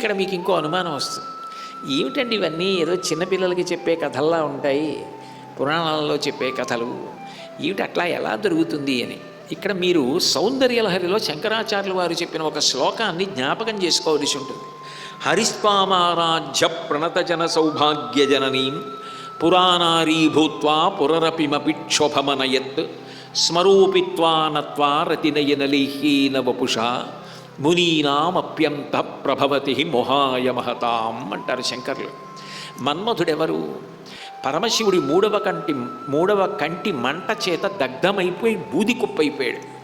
ఇక్కడ మీకు ఇంకో అనుమానం వస్తుంది. ఏమిటండి ఇవన్నీ? ఏదో చిన్నపిల్లలకి చెప్పే కథల్లా ఉంటాయి. పురాణాలలో చెప్పే కథలు. ఏమిటి అట్లా ఎలా దొరుకుతుంది అని? ఇక్కడ మీరు సౌందర్యలహరిలో శంకరాచార్యుల వారు చెప్పిన ఒక శ్లోకాన్ని జ్ఞాపకం చేసుకోవలసి ఉంటుంది. హరిస్వామారాధ్య ప్రణతజన సౌభాగ్య జననీం పురరపిమపిక్షోభమనయత్ స్మరూపిత్వా నత్వా రతినయనలీహీన వపుషా మునీనామప్యంత ప్రభవతి మొహాయ మహతాం అంటారు శంకర్లు. మన్మధుడెవరు? పరమశివుడి మూడవ కంటి మూడవ కంటి మంట చేత దగ్ధమైపోయి బూది కుప్పైపోయాడు.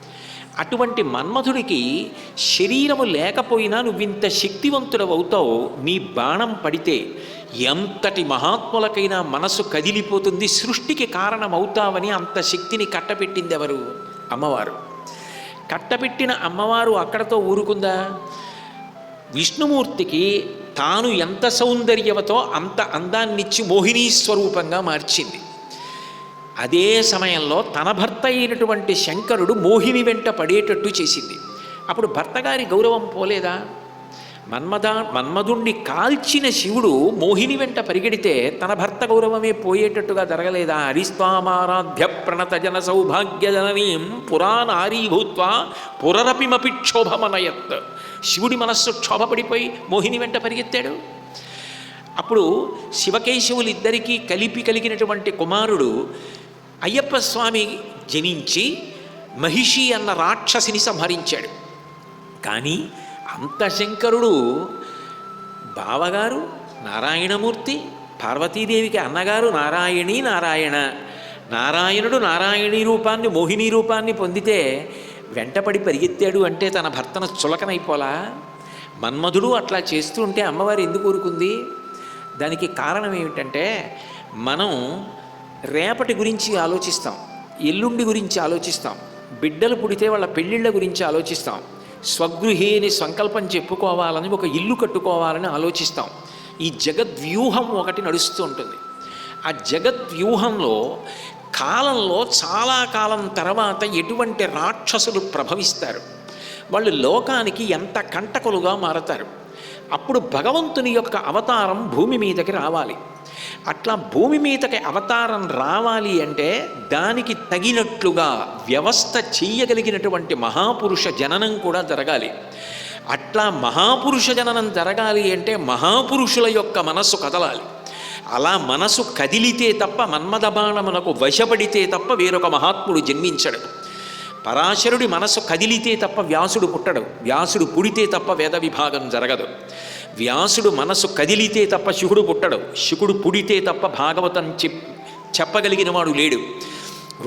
అటువంటి మన్మధుడికి శరీరము లేకపోయినా నువ్వింత శక్తివంతుడవవుతావు. నీ బాణం పడితే ఎంతటి మహాత్ములకైనా మనసు కదిలిపోతుంది. సృష్టికి కారణమవుతావని అంత శక్తిని కట్టపెట్టింది ఎవరు అమ్మవారు. కట్టపెట్టిన అమ్మవారు అక్కడతో ఊరుకుందా? విష్ణుమూర్తికి తాను ఎంత సౌందర్యవతో అంత అందాన్నిచ్చి మోహినీ స్వరూపంగా మార్చింది. అదే సమయంలో తన భర్త అయినటువంటి శంకరుడు మోహిని వెంట పడేటట్టు చేసింది. అప్పుడు భర్తగారి గౌరవం పోలేదా? మన్మదా మన్మధుణ్ణి కాల్చిన శివుడు మోహిని వెంట పరిగెడితే తన భర్త గౌరవమే పోయేటట్టుగా జరగలేదా? హరిస్వామారాధ్య ప్రణత జన సౌభాగ్యజననీం పురరపిమపి క్షోభమనయత్. శివుడి మనస్సు క్షోభపడిపోయి మోహిని వెంట పరిగెత్తాడు. అప్పుడు శివకేశవులిద్దరికీ కలిపి కలిగినటువంటి కుమారుడు అయ్యప్ప స్వామి జనించి మహిషి అన్న రాక్షసిని సంహరించాడు. కానీ అంత శంకరుడు బావగారు నారాయణమూర్తి పార్వతీదేవికి అన్నగారు నారాయణి నారాయణ. నారాయణుడు నారాయణీ రూపాన్ని మోహిని రూపాన్ని పొందితే వెంటపడి పరిగెత్తాడు అంటే తన భర్తను చులకనైపోలా? మన్మధుడు అట్లా చేస్తూ ఉంటే అమ్మవారు ఎందుకు ఊరుకుంది? దానికి కారణం ఏమిటంటే మనం రేపటి గురించి ఆలోచిస్తాం ఎల్లుండి గురించి ఆలోచిస్తాం బిడ్డలు పుడితే వాళ్ళ పెళ్ళిళ్ళ గురించి ఆలోచిస్తాం. స్వగృహేని సంకల్పం చెప్పుకోవాలని ఒక ఇల్లు కట్టుకోవాలని ఆలోచిస్తాం. ఈ జగద్వ్యూహం ఒకటి నడుస్తూ ఉంటుంది. ఆ జగద్వ్యూహంలో కాలంలో చాలా కాలం తర్వాత ఎటువంటి రాక్షసులు ప్రభవిస్తారు? వాళ్ళు లోకానికి ఎంత కంటకులుగా మారతారు? అప్పుడు భగవంతుని యొక్క అవతారం భూమి మీదకి రావాలి. అట్లా భూమి మీదకి అవతారం రావాలి అంటే దానికి తగినట్లుగా వ్యవస్థ చెయ్యగలిగినటువంటి మహాపురుష జననం కూడా జరగాలి. అట్లా మహాపురుష జననం జరగాలి అంటే మహాపురుషుల యొక్క మనస్సు కదలాలి. అలా మనసు కదిలితే తప్ప మన్మథ బాణమునకు వశపడితే తప్ప వేరొక మహాత్ముడు జన్మించడు. పరాశరుడి మనసు కదిలితే తప్ప వ్యాసుడు పుట్టడు. వ్యాసుడు పుడితే తప్ప వేద విభాగం జరగదు. వ్యాసుడు మనసు కదిలితే తప్ప శివుడు పుట్టడు. శివుడు పుడితే తప్ప భాగవతం చెప్ చెప్పగలిగిన వాడు లేడు.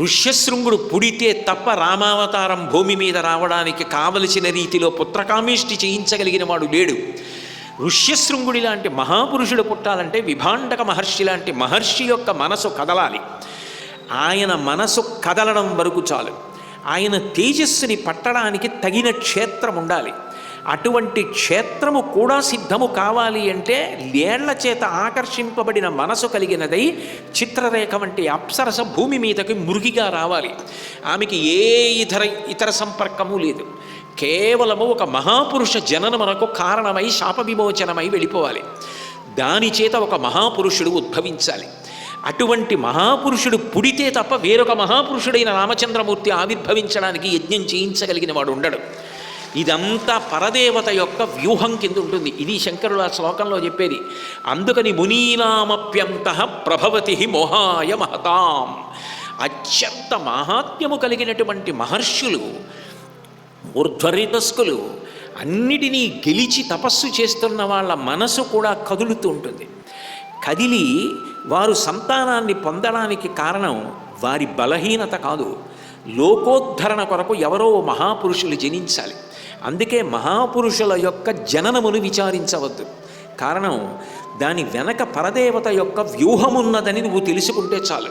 ఋష్యశృంగుడు పుడితే తప్ప రామావతారం భూమి మీద రావడానికి కావలసిన రీతిలో పుత్రకామేష్టి చేయించగలిగిన వాడు లేడు. ఋష్యశృంగుడి లాంటి మహాపురుషుడు పుట్టాలంటే విభాండక మహర్షి లాంటి మహర్షి యొక్క మనసు కదలాలి. ఆయన మనసు కదలడం వరకు చాలు. ఆయన తేజస్సుని పట్టడానికి తగిన క్షేత్రం ఉండాలి. అటువంటి క్షేత్రము కూడా సిద్ధము కావాలి అంటే లేళ్ళ చేత ఆకర్షింపబడిన మనసు కలిగినదై చిత్రరేఖ వంటి అప్సరస భూమి మీదకి మురిగిగా రావాలి. ఆమెకి ఏ ఇతర ఇతర సంపర్కము లేదు. కేవలము ఒక మహాపురుష జననమునకు కారణమై శాప విమోచనమై వెళ్ళిపోవాలి. దాని చేత ఒక మహాపురుషుడు ఉద్భవించాలి. అటువంటి మహాపురుషుడు పుడితే తప్ప వేరొక మహాపురుషుడైన రామచంద్రమూర్తి ఆవిర్భవించడానికి యజ్ఞం చేయించగలిగిన వాడు ఉండడు. ఇదంతా పరదేవత యొక్క వ్యూహం కింద ఉంటుంది. ఇది శంకరుడు ఆ శ్లోకంలో చెప్పేది. అందుకని మునీనామప్యంత ప్రభవతి మోహాయ మహతాం. అత్యంత మహాత్మ్యము కలిగినటువంటి మహర్షులు ఊర్ధ్వరితస్కులు అన్నిటినీ గెలిచి తపస్సు చేస్తున్న వాళ్ళ మనసు కూడా కదులుతూ ఉంటుంది. కదిలి వారు సంతానాన్ని పొందడానికి కారణం వారి బలహీనత కాదు. లోకోద్ధరణ కొరకు ఎవరో మహాపురుషులు జనించాలి. అందుకే మహాపురుషుల యొక్క జననమును విచారించవద్దు. కారణం దాని వెనక పరదేవత యొక్క వ్యూహమున్నదని నువ్వు తెలుసుకుంటే చాలు.